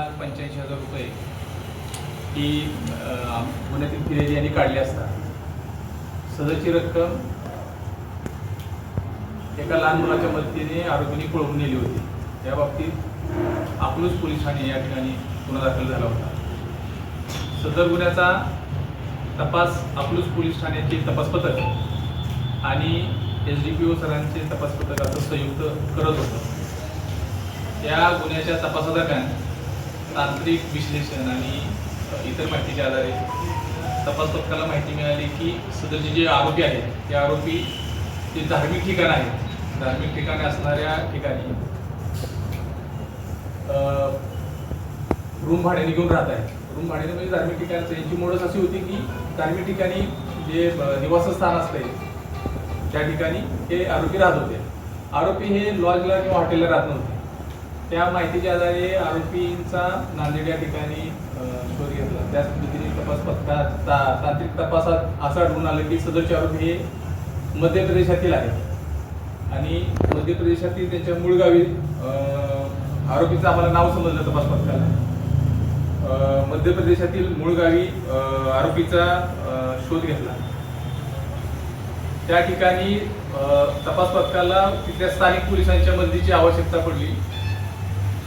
लाख पंच्याऐंशी हजार रुपये ही पुण्यातील फिर्यादी यांनी काढली असतात सदरची रक्कम एका लहान मुलाच्या मदतीने आरोपींनी पळवून नेली होती. त्या बाबतीत अकलूज पोलीस ठाणे या ठिकाणी गुन्हा दाखल झाला होता. सदर गुन्ह्याचा तपास अकलूज पोलीस ठाण्याचे तपास पथक आणि एस डी पी ओ सरांचे तपास पथक असं संयुक्त करत होतं. त्या गुन्ह्याच्या तपासादरम्यान तांत्रिक विश्लेषण आणि इतर माहितीच्या आधारे तपास पथकाला माहिती मिळाली की सदरचे जे आरोपी आहेत ते आरोपी जे धार्मिक ठिकाण आहेत धार्मिक ठिकाणी असणाऱ्या ठिकाणी रूम भाड्याने घेऊन राहत आहेत. रूम भाड्याने म्हणजे धार्मिक ठिकाणचं. यांची मोडच अशी होती की धार्मिक ठिकाणी जे निवासस्थान असते त्या ठिकाणी हे आरोपी राहत होते. आरोपी हे लॉजला किंवा हॉटेलला राहत नव्हते. त्या माहितीच्या आधारे आरोपींचा नांदेड या ठिकाणी शोध घेतला. त्याच पद्धतीने तपास पथकात तांत्रिक तपासात असं आढळून आलं की सदरचे आरोपी हे मध्य प्रदेशातील आहेत. आणि मध्य प्रदेशातील त्यांच्या मूळ गावी आरोपीचं आम्हाला नाव समजलं तपास पथकाला मध्य प्रदेशातील मूळ गावी आरोपीचा शोध घेतला. त्या ठिकाणी तपास पथकाला तिथल्या स्थानिक पोलिसांच्या मदतीची आवश्यकता पडली.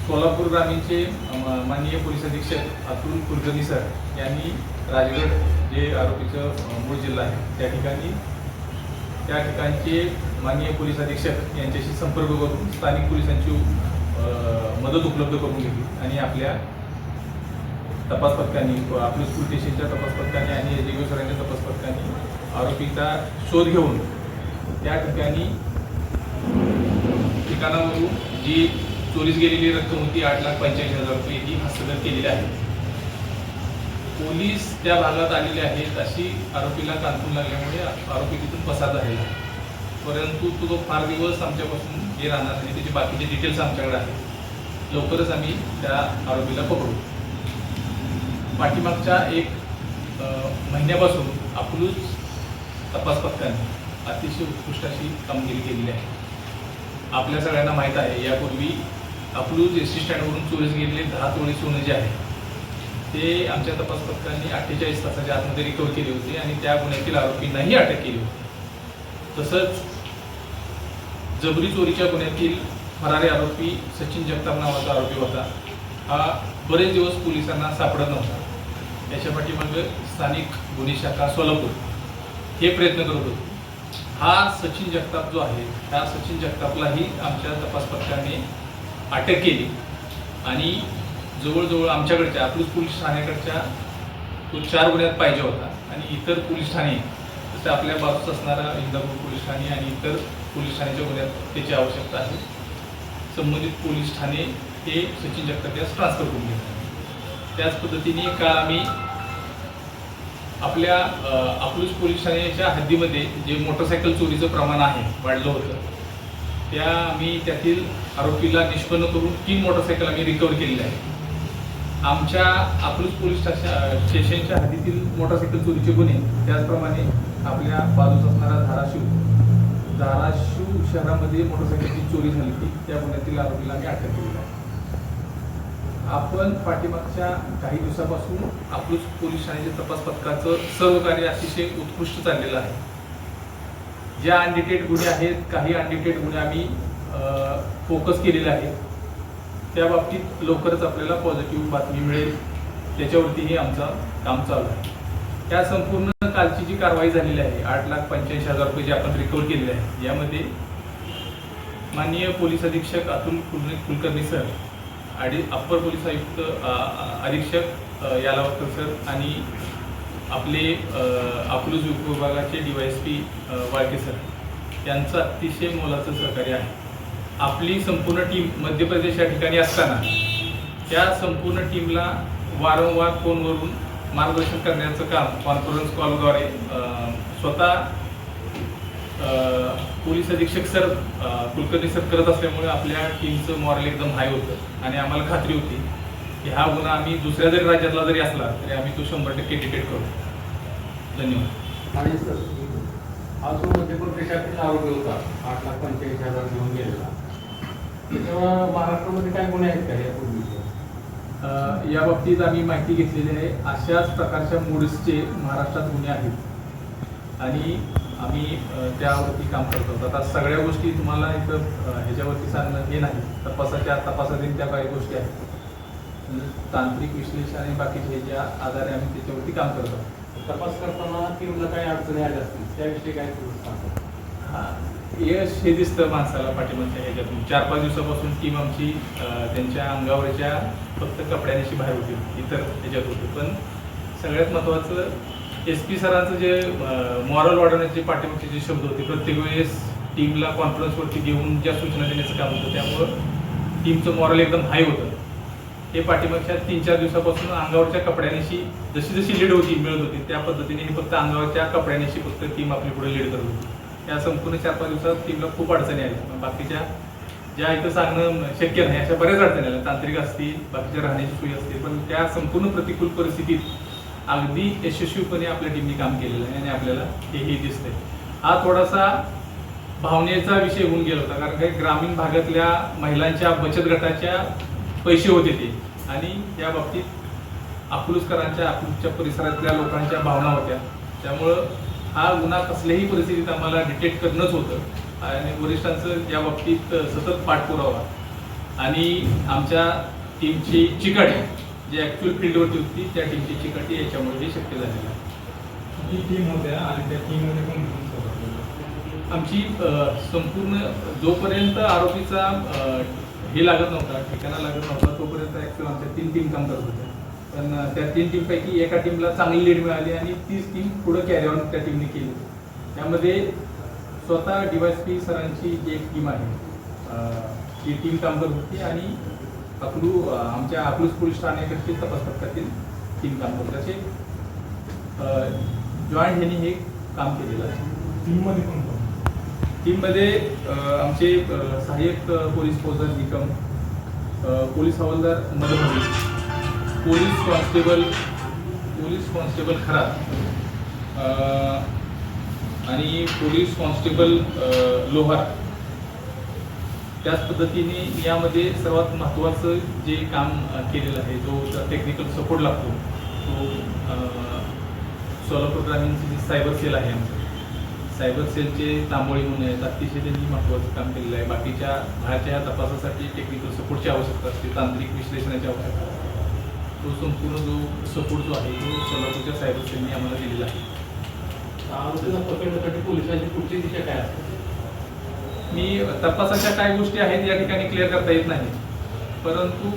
सोलापूर ग्रामीणचे माननीय पोलीस अधीक्षक अतुल कुलकर्णी सर यांनी राजगड जे आरोपीचं मूळ जिल्हा आहे त्या ठिकाणी त्या ठिकाणचे माननीय पोलीस अधीक्षक यांच्याशी संपर्क करून स्थानिक पोलिसांची मदत उपलब्ध करून घेतली आणि आपल्या तपास पथकांनी आपल्या स्कूल स्टेशनच्या तपास पथकाने आणि एजीओ सरांच्या तपास पथकाने आरोपीचा शोध घेऊन त्या ठिकाणी ठिकाणावरून जी चोरीस गेलेली रक्कम होती आठ लाख पंच्याऐंशी हजार रुपये ही हस्तगत केलेली आहे. पोलीस त्या भागात आलेले आहेत अशी आरोपीला कानपूर लागल्यामुळे आरोपी तिथून पसार झालेला आहे. परंतु तो फार दिवस आमच्यापासून हे राहणार नाही त्याचे बाकीचे डिटेल्स आमच्याकडे आहेत. लवकरच आम्ही त्या आरोपीला पकडू. पाठीमागच्या एक महिन्यापासून आपलूच तपास पथकाने अतिशय उत्कृष्ट अशी कामगिरी केलेली आहे. आपल्या सगळ्यांना माहीत आहे यापूर्वी अकलूज एस टी स्टँडवरून चोरीस गेलेले दहा तोळे सोनं जे आहे ते आमच्या तपास पथकांनी अठ्ठेचाळीस तासाच्या आतमध्ये रिकवर केले होते आणि त्या गुन्ह्यातील आरोपींनाही अटक केली होती. तसंच जबरी चोरीच्या गुन्ह्यातील फरारी आरोपी सचिन जगताप नावाचा आरोपी होता. हा बरेच दिवस पोलिसांना सापडत नव्हता. त्याच्या पाठीमागे स्थानिक गुन्हे शाखा सोलापूर. हे प्रयत्न करत होते. हा सचिन जगताप जो आहे त्या सचिन जगतापलाही आमच्या तपास पथकाने अटक केली. आणि जवळजवळ आमच्याकडच्या अकलूज पोलीस ठाण्याकडच्या तो चार गुन्ह्यात पाहिजे होता. आणि इतर पोलीस ठाणे जसं आपल्या बाजूस असणारा इंदापूर पोलीस ठाणे आणि इतर पोलीस ठाण्याच्या गुन्ह्यात त्याची आवश्यकता आहे. संबंधित पोलीस ठाणे हे सचिन जगताप यास ट्रान्सफर करून घेतात. त्याच पद्धतीने काल आम्ही आपल्या अ, अकलूज पोलीस ठाण्याच्या हद्दीमध्ये जे मोटरसायकल चोरीचं प्रमाण आहे वाढलं होतं त्या आम्ही त्यातील आरोपीला निष्पन्न करून तीन मोटरसायकल आम्ही रिकवर केलेल्या आहेत. आमच्या अकलूज पोलीस स्टेशनच्या हद्दीतील मोटरसायकल चोरीचे गुन्हे त्याचप्रमाणे आपल्या बाजूस असणारा धाराशिव धाराशिव शहरामध्ये मोटरसायकलची चोरी झाली होती. त्या गुन्ह्यातील आरोपीला आम्ही अटक केलेली आहे. आपण पाठीमागच्या काही दिवसापासून अकलूज पोलीस ठाण्याच्या तपास पथकाचं सर्व कार्य अतिशय उत्कृष्ट चाललेलं आहे. ज्या अनडिटेड गुन्हे आहेत काही अनडिटेड गुन्हे आम्ही फोकस केलेले आहेत. त्या बाबतीत लवकरच आपल्याला पॉझिटिव्ह बातमी मिळेल. त्याच्यावरतीही आमचं काम चालू आहे. त्या संपूर्ण कालची जी कारवाई झालेली आहे आठ लाख पंच्याऐंशी हजार रुपये जे आपण रिकवर केलेले आहे यामध्ये माननीय पोलीस अधीक्षक अतुल कुल कुलकर्णी सर आणि अप्पर पोलीस आयुक्त अधीक्षक यालावकर सर आणि आपले अकलूज विभागाचे D Y S P Walke sir यांचं अतिशय मोलाचं सहकार्य आहे. आपली संपूर्ण टीम मध्य प्रदेश या ठिकाणी असताना त्या संपूर्ण टीमला वारंवार फोनवरून मार्गदर्शन करण्याचं काम कॉन्फरन्स कॉलद्वारे स्वतः पोलीस अधीक्षक सर कुलकर्णी सर करत असल्यामुळे आपल्या टीमचं मॉरल एकदम हाय होतं आणि आम्हाला खात्री होती. की हा गुन्हा आम्ही दुसऱ्या जरी राज्यातला जरी असला तरी आम्ही तो शंभर टक्के डिटेक्ट करू. धन्यवाद. आणि सर हा जो मध्य प्रदेशातील आरोपी होता आठ लाख पंच्याऐंशी हजार घेऊन गेलेला त्याच्यावर महाराष्ट्रामध्ये काय गुन्हे आहेत का यापूर्वीचे अ, या बाबतीत आम्ही माहिती घेतलेली आहे. अशाच प्रकारच्या मोड्सचे महाराष्ट्रात गुन्हे आहेत. आणि आम्ही त्यावरती काम करतो. आता सगळ्या गोष्टी तुम्हाला इथं ह्याच्यावरती सांगणं हे नाही. तपासाच्या तपासातील त्या काही गोष्टी आहेत. तांत्रिक विश्लेषण आणि बाकीच्या ह्याच्या आधारे आम्ही त्याच्यावरती काम करत तपास करताना टीमला काही अडचणी आल्या असतील त्याविषयी काय थोडं सांगा हा, यश हे दिसतं माणसाला पाठीमागच्या ह्याच्यातून. चार पाच दिवसापासून टीम आमची त्यांच्या अंगावरच्या फक्त कपड्यानिशी बाहेर होती इतर ह्याच्यात होती. पण सगळ्यात महत्त्वाचं एस पी सरांचं जे मॉरल वाढवण्याचे पाठीमागचे जे शब्द होते प्रत्येक वेळेस टीमला कॉन्फरन्सवरती घेऊन ज्या सूचना देण्याचं काम होतं त्यामुळं टीमचं मॉरल एकदम हाय होतं. हे पाठीमागच्या तीन चार दिवसापासून अंगावरच्या कपड्यानिशी जशी जशी लीड होती मिळत होती त्या पद्धतीने हे फक्त अंगावरच्या कपड्यांशी फक्त टीम आपली पुढे लीड करत होती. या संपूर्ण चार पाच दिवसात टीमला खूप अडचणी आल्या. मग बाकीच्या ज्या इथं सांगणं शक्य नाही अशा बऱ्याच अडचणी आल्या. तांत्रिक असतील बाकीच्या राहण्याची सोयी असतील पण त्या संपूर्ण प्रतिकूल परिस्थितीत अगदी यशस्वीपणे आपल्या टीमने काम केलेलं आहे आणि आपल्याला हेही दिसतंय. हा थोडासा भावनेचा विषय होऊन गेला होता. कारण काही ग्रामीण भागातल्या महिलांच्या बचत गटाच्या पैसे होते ते. आणि त्या बाबतीत अकलूजकरांच्या अकलूजच्या परिसरातल्या लोकांच्या भावना होत्या. त्यामुळं हा गुन्हा कसल्याही परिस्थितीत आम्हाला डिटेक्ट करणंच होतं. आणि वरिष्ठांचं या बाबतीत सतत पाठपुरावा. आणि आमच्या टीमची चिकाटी जी ॲक्च्युअल फील्डवरती होती त्या टीमची चिकाटी याच्यामुळे हे शक्य झालेलं आहे. किती टीम होत्या आणि त्या टीममध्ये होते? आमची संपूर्ण जोपर्यंत आरोपीचा हे लागत नव्हता ठिकाणा लागत नव्हता. तोपर्यंत ॲक्च्युअल आमच्या तीन टीम काम करत होत्या. पण त्या तीन टीमपैकी एका टीमला चांगली लीड मिळाली आणि तीच टीम पुढं कॅरी ऑन त्या टीमने केली. त्यामध्ये स्वतः डीवायस पी सरांची जी एक टीम आहे. ती टीम काम करत होती आणि अकलू आमच्या अकलूज पोलीस ठाण्याकडची तपास पथकातील टीम काम करत असे जॉईंट ह्यांनी हे काम केलेलं आहे. टीममध्ये पण टीममध्ये आमचे सहाय्यक पोलीस फौजदार निकम पोलीस हवालदार Madhumati police constable police constable Kharat आणि पोलीस कॉन्स्टेबल लोहार. त्याच पद्धतीने यामध्ये सर्वात महत्त्वाचं जे काम केलेलं आहे जो टेक्निकल सपोर्ट लागतो तो सोलापूर ग्रामीणची जी सायबर सेल आहे आमचं सायबर सेलचे तांबोळी म्हणून आहेत अतिशय त्यांनी महत्त्वाचं काम केलेलं आहे. बाकीच्या बाहेरच्या तपासासाठी टेक्निकल सपोर्टची आवश्यकता असते तांत्रिक विश्लेषणाची आवश्यकता असते. तो संपूर्ण जो सपोर्ट जो आहे तो सोलापूरच्या सायबर सेलने आम्हाला दिलेला आहे. पकडण्यासाठी पोलिसांची पुढची दिशा काय असते? मी तपासाच्या काय गोष्टी आहेत या ठिकाणी क्लिअर करता येत नाही. परंतु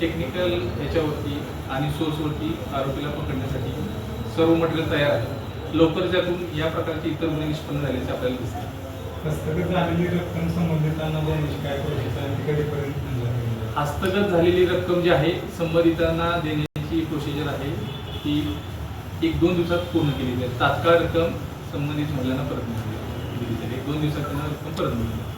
टेक्निकल ह्याच्यावरती आणि सोर्सवरती आरोपीला पकडण्यासाठी सर्व मटेरियल तयार आहे. लवकर त्यातून या प्रकारचे इतर गुन्हे निष्पन्न झाल्याचे आपल्याला दिसते. हस्तगत झालेली रक्कम संबंधितांना देण्याची काय प्रोसेस आहे ती कधीपर्यंत आणणार आहे? हस्तगत झालेली रक्कम जी आहे संबंधितांना देण्याची प्रोसिजर आहे ती एक दोन दिवसात पूर्ण केली जाईल. तात्काळ रक्कम संबंधित महिलांना परत मिळाली. दिली जाईल. एक दोन दिवसात त्यांना रक्कम परत मिळेल.